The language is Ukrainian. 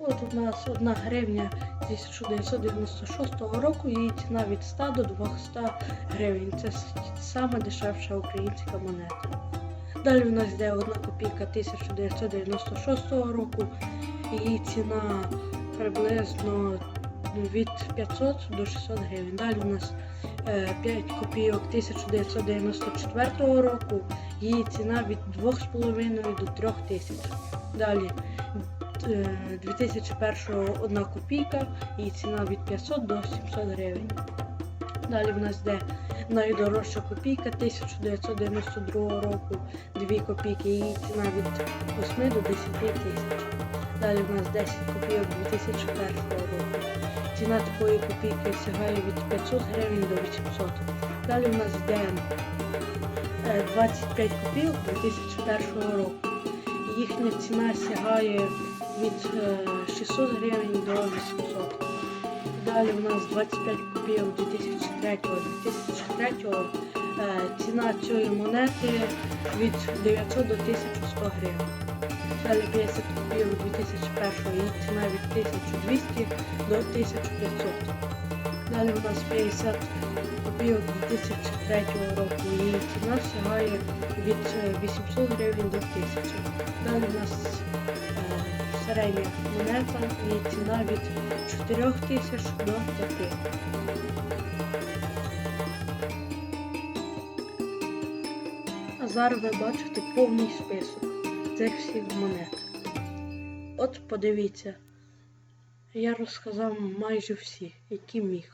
От у нас одна гривня 1996 року, її ціна від 100 до 200 гривень. Це с- сама дешевша українська монета. Далі у нас йде одна копійка 1996 року, її ціна приблизно від 500 до 600 гривень. Далі у нас 5 копійок 1994 року, її ціна від 2,5 до 3 тисяч. Далі е, 2001 одна копійка, її ціна від 500 до 700 гривень. Далі в нас йде найдорожча копійка 1992 року, 2 копійки, її ціна від 8 до 10 тисяч. Далі в нас 10 копійок 2001 року. Ціна такої копійки сягає від 500 гривень до 800. Далі в нас йде е, 25 копійок 2001 року. Їхня ціна сягає від е, 600 гривень до 800. Далі у нас 25 копійок 2003 2003 е, ціна цієї монети від 900 до 1100 гривень. Далі 50 копійок 2001 її ціна від 1200 до 1500. Далі у нас 50 копійок 2003 року. Її ціна сягає від е, 800 гривень до 1000. Далі у нас е, середня монета, її ціна від 4000 до 5. А зараз ви бачите повний список цих всіх монет. От подивіться, я розказав майже всі, які міг.